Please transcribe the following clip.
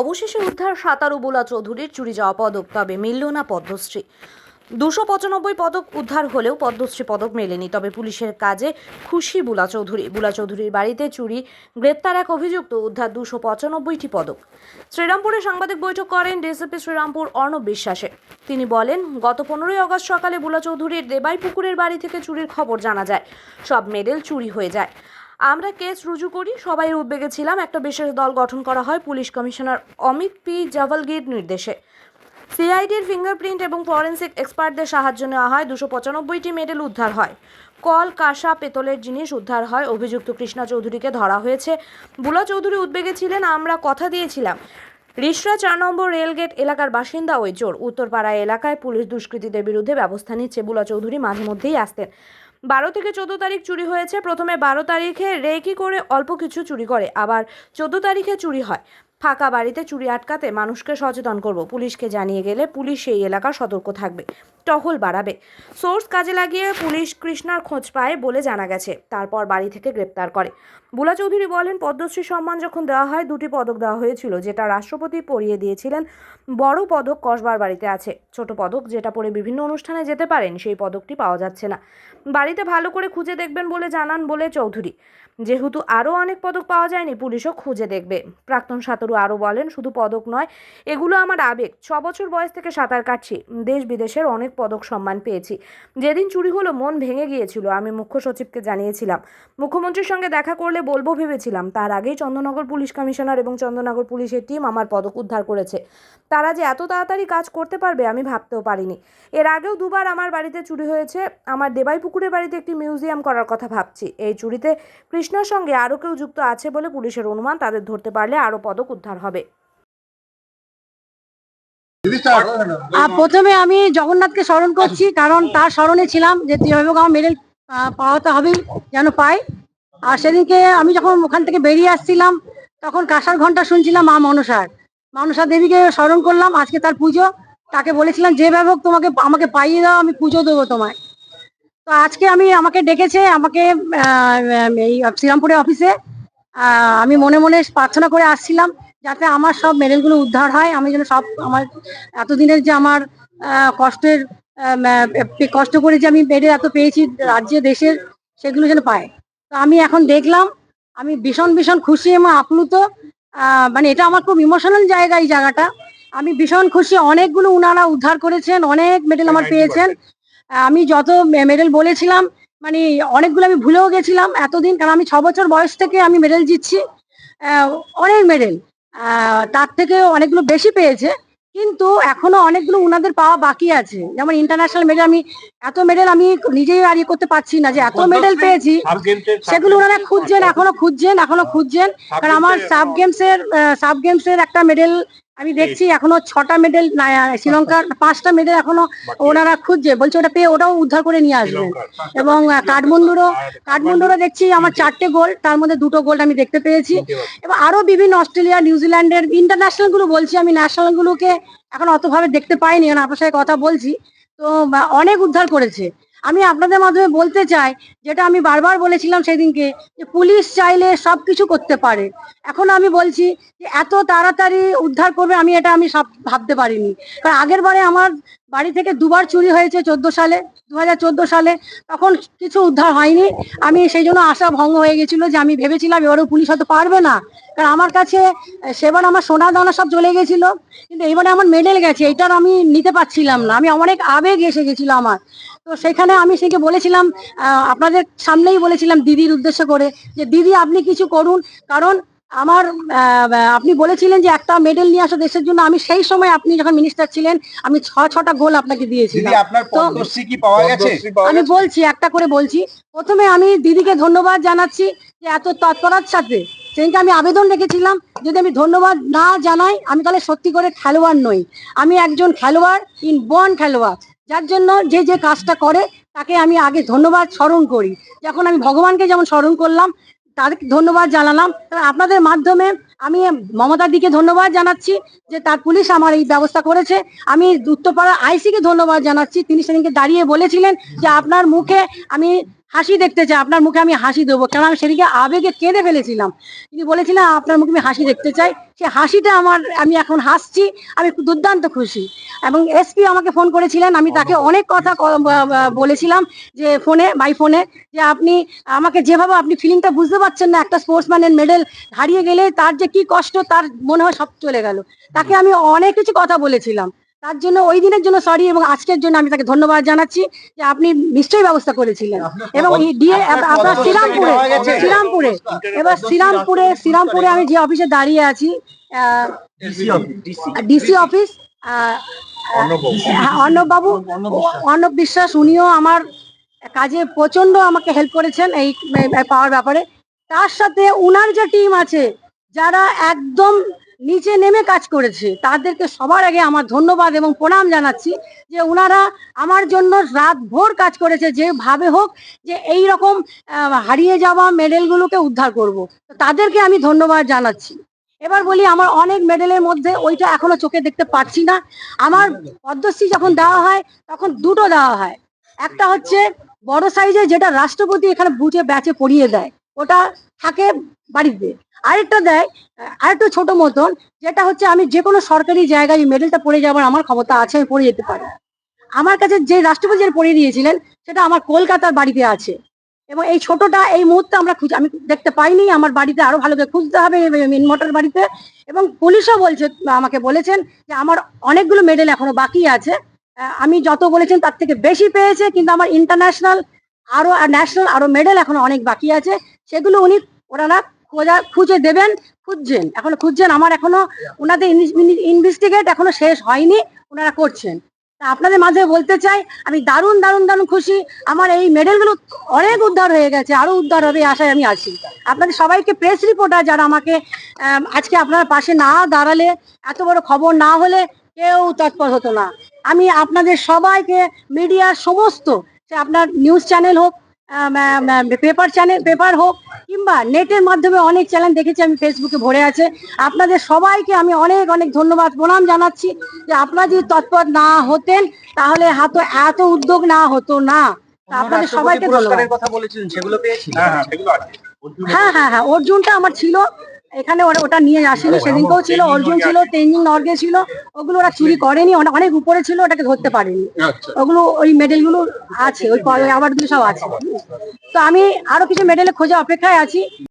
অবশেষে উদ্ধার সাঁতারু বোলা চৌধুরীর চুরি যাওয়া পদক, তবে মিলল না পদ্মশ্রী। দুশো পঁচানব্বই পদক উদ্ধার হলেও পদ্মশ্রী পদক মেলেনি, তবে পুলিশের কাজে খুশি বুলা চৌধুরী। বুলা চৌধুরীর বাড়িতে চুরি, গ্রেপ্তার এক অভিযুক্ত উদ্ধার দুশো পঁচানব্বইটি পদক। শ্রীরামপুরে সাংবাদিক বৈঠক করেন ডিএসপি শ্রীরামপুর অর্ণব বিশ্বাসে। তিনি বলেন, গত পনেরোই অগস্ট সকালে বুলা চৌধুরীর দেবাই পুকুরের বাড়ি থেকে চুরির খবর জানা যায়। সব মেডেল চুরি হয়ে যায়। আমরা কেস রুজু করি, সবাই উদ্বেগে ছিলাম। একটা বিশেষ দল গঠন করা হয় পুলিশ কমিশনার অমিত পি জাভালগির নির্দেশে। সিআইডির ফিঙ্গারপ্রিন্ট এবং ফরেন্সিক এক্সপার্টদের সাহায্য নেওয়া হয়। দুশো পঁচানব্বইটি মেডেল উদ্ধার হয়। কল, কাঁসা, পেতলের জিনিস উদ্ধার হয়। অভিযুক্ত কৃষ্ণা চৌধুরীকে ধরা হয়েছে। বুলা চৌধুরী উদ্বেগে ছিলেন, আমরা কথা দিয়েছিলাম। রিসরা চার নম্বর রেলগেট এলাকার বাসিন্দা ওই চোর উত্তরপাড়া এলাকায় পুলিশ দুষ্কৃতীদের বিরুদ্ধে ব্যবস্থা নিচ্ছে বুলা চৌধুরী, মাঝে মধ্যেই আসতেন। বারো থেকে চোদ্দ তারিখ চুরি হয়েছে। প্রথমে বারো তারিখে রেকি করে অল্প কিছু চুরি করে, আবার চোদ্দ তারিখে চুরি হয়। ফাঁকা বাড়িতে চুরি আটকাতে মানুষকে সচেতন করব। পুলিশকে জানিয়ে গেলে পুলিশ সেই এলাকা সতর্ক থাকবে, টহল বাড়াবে। সোর্স কাজে লাগিয়ে পুলিশ কৃষ্ণার খোঁজ পায় বলে জানা গেছে। তারপর বাড়ি থেকে গ্রেপ্তার করে। বুলা চৌধুরী বলেন, পদ্মশ্রী সম্মান যখন দেওয়া হয়, দুটি পদক দেওয়া হয়েছিল, যেটা রাষ্ট্রপতি পরিয়ে দিয়েছিলেন। বড় পদক কসবার বাড়িতে আছে। ছোট পদক যেটা পরে বিভিন্ন অনুষ্ঠানে যেতে পারেন, সেই পদকটি পাওয়া যাচ্ছে না। বাড়িতে ভালো করে খুঁজে দেখবেন বলে জানান বলে চৌধুরী। যেহেতু আরও অনেক পদক পাওয়া যায়নি, পুলিশও খুঁজে দেখবে। প্রাক্তন সাঁতারু আরও বলেন, শুধু পদক নয়, এগুলো আমার আবেগ। ছ বছর বয়স থেকে সাঁতার কাটছি দেশ বিদেশের অনেক পদক সম্মান পেয়েছি। যেদিন চুরি হলো, মন ভেঙে গিয়েছিল, আমি মুখ্য সচিবকে জানিয়েছিলাম। মুখ্যমন্ত্রীর সঙ্গে দেখা করলে বলব ভেবেছিলাম। তার আগেই চন্দননগর পুলিশ কমিশনার এবং চন্দননগর পুলিশের টিম আমার পদক উদ্ধার করেছে। তারা যে এত তাড়াতাড়ি কাজ করতে পারবে আমি ভাবতেও পারিনি। এর আগেও দুবার আমার বাড়িতে চুরি হয়েছে। আমার দেবাই পুকুরের বাড়িতে একটি মিউজিয়াম করার কথা ভাবছি। এই চুরিতে কৃষ্ণার সঙ্গে আরও কেউ যুক্ত আছে বলে পুলিশের অনুমান তাদের ধরতে পারলে আরও পদক উদ্ধার হবে। আর প্রথমে আমি জগন্নাথকে স্মরণ করছি কারণ তার স্মরণে ছিলাম যে আমার মেডেল পাওয়াতে হবেই যেন পাই। আর সেদিনকে আমি যখন ওখান থেকে বেরিয়ে আসছিলাম, তখন কাঁসার ঘণ্টা শুনছিলাম মা মনসার মনসা দেবীকে স্মরণ করলাম, আজকে তার পুজো। তাকে বলেছিলাম যেভাবে হোক তোমাকে, আমাকে পাইয়ে দাও, আমি পুজো দেবো তোমায়। তো আজকে আমি, আমাকে ডেকেছে, আমাকে এই শ্রীরামপুরের অফিসে আমি মনে মনে প্রার্থনা করে আসছিলাম, যাতে আমার সব মেডেলগুলো উদ্ধার হয়। আমি যেন সব, আমার এতদিনের যে আমার কষ্টের কষ্ট করে যে আমি মেডেল এত পেয়েছি রাজ্যে, দেশের, সেগুলো যেন পায়। তো আমি এখন দেখলাম আমি ভীষণ ভীষণ খুশি এবং আপ্লুত। মানে এটা আমার খুব ইমোশনাল জায়গা এই জায়গাটা। আমি ভীষণ খুশি অনেকগুলো উনারা উদ্ধার করেছেন অনেক মেডেল আমার পেয়েছেন। আমি যত মেডেল বলেছিলাম মানে অনেকগুলো আমি ভুলেও গেছিলাম এতদিন কারণ আমি ছ বছর বয়স থেকে আমি মেডেল জিতছি। অনেক মেডেল তার থেকে অনেকগুলো বেশি পেয়েছে। কিন্তু এখনও অনেকগুলো উনাদের পাওয়া বাকি আছে। যেমন ইন্টারন্যাশনাল মেডেল আমি এত মেডেল আমি নিজেই আর ইয়ে করতে পারছি না যে এত মেডেল পেয়েছি। সেগুলো ওনারা খুঁজছেন এখনও খুঁজছেন এখনও খুঁজছেন। কারণ আমার সাব গেমস এর সাব গেমস এর একটা মেডেল আমি দেখছি এখনও ছটা মেডেল শ্রীলঙ্কার পাঁচটা মেডেল এখনও ওনারা খুঁজছে। বলছে ওটা পেয়ে ওটাও উদ্ধার করে নিয়ে আসবেন এবং কাঠমান্ডুরও কাঠমান্ডুরও দেখছি আমার চারটে গোল তার মধ্যে দুটো গোল্ড আমি দেখতে পেয়েছি। এবং আরও বিভিন্ন অস্ট্রেলিয়া নিউজিল্যান্ডের ইন্টারন্যাশনালগুলো বলছি আমি ন্যাশনাল গুলোকে এখন অতভাবে দেখতে পাইনি আপনার সাথে কথা বলছি। তো অনেক উদ্ধার করেছে। আমি আপনাদের মাধ্যমে বলতে চাই, যেটা আমি বারবার বলেছিলাম সেদিনকে, যে পুলিশ চাইলে সব কিছু করতে পারে। এখন আমি বলছি যে এত তাড়াতাড়ি উদ্ধার করবে, আমি এটা আমি সব ভাবতে পারিনি। কারণ আগের বারে আমার বাড়ি থেকে দুবার চুরি হয়েছে চোদ্দ সালে। দু হাজার চোদ্দ সালে তখন কিছু উদ্ধার হয়নি। আমি সেই জন্য আশা ভঙ্গ হয়ে গেছিল যে আমি ভেবেছিলাম এবারও পুলিশ হয়তো পারবে না। কারণ আমার কাছে, সেবার আমার সোনা দানা সব চলে গেছিল। কিন্তু এবারে আমার মেডেল গেছে এটার আমি নিতে পারছিলাম না। আমি অনেক আবেগ এসে গেছিল আমার। তো সেখানে আমি সেকে বলেছিলাম আপনাদের সামনেই বলেছিলাম দিদির উদ্দেশ্য করে যে, দিদি, আপনি কিছু করুন। কারণ আমার আপনি বলেছিলেন যে একটা মেডেল নিয়ে আসো দেশের জন্য। আমি সেই সময় আপনি যখন মিনিস্টার ছিলেন আমি ছ ছটা গোল আপনাকে দিদি দিয়েছিলাম আপনার তো- পদ্মশ্রী কি পাওয়া গেছে? আমি বলছি একটা করে বলছি। প্রথমে আমি দিদিকে ধন্যবাদ জানাচ্ছি যে এত তৎপরার সাথে সেদিনকে আমি আবেদন রেখেছিলাম যদি আমি ধন্যবাদ না জানাই আমি তাহলে সত্যি করে খেলোয়াড় নই। আমি একজন খেলোয়াড় ইন বন খেলোয়াড়। যার জন্য যে যে কাজটা করে তাকে আমি আগে ধন্যবাদ স্মরণ করি। যখন আমি ভগবানকে যেমন স্মরণ করলাম তাদেরকে ধন্যবাদ জানালাম। আপনাদের মাধ্যমে আমি মমতার দিকে ধন্যবাদ জানাচ্ছি যে তার পুলিশ আমার এই ব্যবস্থা করেছে। আমি উত্তরপাড়া আইসিকে ধন্যবাদ জানাচ্ছি। তিনি সেদিনকে দাঁড়িয়ে বলেছিলেন যে আপনার মুখে আমি হাসি দেখতে চাই, আপনার মুখে আমি হাসি দেবো। কারণ আমি সেদিকে আবেগে কেঁদে ফেলেছিলাম। তিনি বলেছিলেন, আপনার মুখে আমি হাসি দেখতে চাই। সে হাসিটা আমার, আমি এখন হাসছি, আমি দুর্দান্ত খুশি। এবং এসপি আমাকে ফোন করেছিলেন। আমি তাকে অনেক কথা বলেছিলাম যে ফোনে বাই ফোনে যে আপনি আমাকে যেভাবে আপনি ফিলিংটা বুঝতে পারছেন না একটা স্পোর্টসম্যানের মেডেল হারিয়ে গেলে তার যে কি কষ্ট তার মনে হয় সব চলে গেল। তাকে আমি অনেক কিছু কথা বলেছিলাম। তার জন্য ওই দিনের জন্য সরি এবং আজকের জন্য আমি তাকে ধন্যবাদ জানাচ্ছি যে আপনি নিশ্চয়ই ব্যবস্থা করেছিলেন। এবং আপনার শ্রীরামপুরে শ্রীরামপুরে এবার শ্রীরামপুরে শ্রীরামপুরে আমি যে অফিসে দাঁড়িয়ে আছি ডিসি অফিস আহ, হ্যাঁ, অর্ণব বিশ্বাস। উনিও আমার কাজে প্রচণ্ড আমাকে হেল্প করেছেন এই পাওয়ার ব্যাপারে। তার সাথে উনার যে টিম আছে যারা একদম নিচে নেমে কাজ করেছে তাদেরকে সবার আগে আমার ধন্যবাদ এবং প্রণাম জানাচ্ছি যে উনারা আমার জন্য রাত ভোর কাজ করেছে যেভাবে হোক যে এই রকম হারিয়ে যাওয়া মেডেলগুলোকে উদ্ধার করব। তাদেরকে আমি ধন্যবাদ জানাচ্ছি। এবার বলি, আমার অনেক মেডেলের মধ্যে ওইটা এখনও চোখে দেখতে পাচ্ছি না। আমার পদ্মশ্রী যখন দেওয়া হয়, তখন দুটো দেওয়া হয়। একটা হচ্ছে বড় সাইজে যেটা রাষ্ট্রপতি এখানে বুঝে ব্যাচে পড়িয়ে দেয়, ওটা থাকে বাড়িতে। আরেকটা দেয়, আরেকটু ছোট মতন, যেটা হচ্ছে আমি যে কোনো সরকারি জায়গায় মেডেলটা পড়ে যাওয়ার আমার ক্ষমতা আছে, আমি পড়ে যেতে পারি। আমার কাছে যে রাষ্ট্রপতি পড়িয়ে দিয়েছিলেন, সেটা আমার কলকাতার বাড়িতে আছে। এবং এই ছোটটা এই মুহূর্তে আমরা খুঁজে আমি দেখতে পাইনি, আমার বাড়িতে আরও ভালো করে খুঁজতে হবে মিনমোটার বাড়িতে। এবং পুলিশও বলছে, আমাকে বলেছেন যে আমার অনেকগুলো মেডেল এখনও বাকি আছে। আমি যত বলেছেন তার থেকে বেশি পেয়েছে, কিন্তু আমার ইন্টারন্যাশনাল আরও ন্যাশনাল আরও মেডেল এখনও অনেক বাকি আছে। সেগুলো উনি, ওনারা খোঁজা, খুঁজে দেবেন, খুঁজছেন। এখনও খুঁজছেন, আমার এখনও ওনাদের ইনভেস্টিগেট এখনও শেষ হয়নি, ওনারা করছেন। আপনাদের মাঝে বলতে চাই, আমি দারুণ দারুণ দারুণ খুশি। আমার এই মেডেলগুলো অনেক উদ্ধার হয়ে গেছে, আরও উদ্ধার হবে আশায় আমি আছি। আপনাদের সবাইকে প্রেস রিপোর্টার যারা আমাকে আজকে আপনার পাশে না দাঁড়ালে, এত বড় খবর না হলে কেউ তৎপর হতো না। আমি আপনাদের সবাইকে মিডিয়ার সমস্ত, সে আপনার নিউজ চ্যানেল হোক পেপার চ্যানেল পেপার হোক কিংবা নেটের মাধ্যমে অনেক চ্যানেল দেখেছি আমি ফেসবুকে ভরে আছে। আপনাদের সবাইকে আমি অনেক অনেক ধন্যবাদ। প্রণাম জানাচ্ছি যে আপনারা যদি তৎপর না হতেন তাহলে হাতে এত উদ্যোগ না হতো না। আপনাদের সবাইকে ধন্যবাদ। হ্যাঁ হ্যাঁ। হ্যাঁ হ্যাঁ হ্যাঁ। অর্জুনটা আমার ছিল। এখানে ওরা ওটা নিয়ে আসেনি। সেদিনকেও ছিল অর্জুন ছিল তেঞ্জিং নর্গে ছিল ওগুলো ওরা চুরি করেনি অনেক অনেক উপরে ছিল ওটাকে ধরতে পারেনি। আচ্ছা। ওগুলো ওই মেডেলগুলো আছে ওই অ্যাওয়ার্ডগুলো সব আছে। তো আমি আরও কিছু মেডেলের খোঁজে অপেক্ষায় আছি।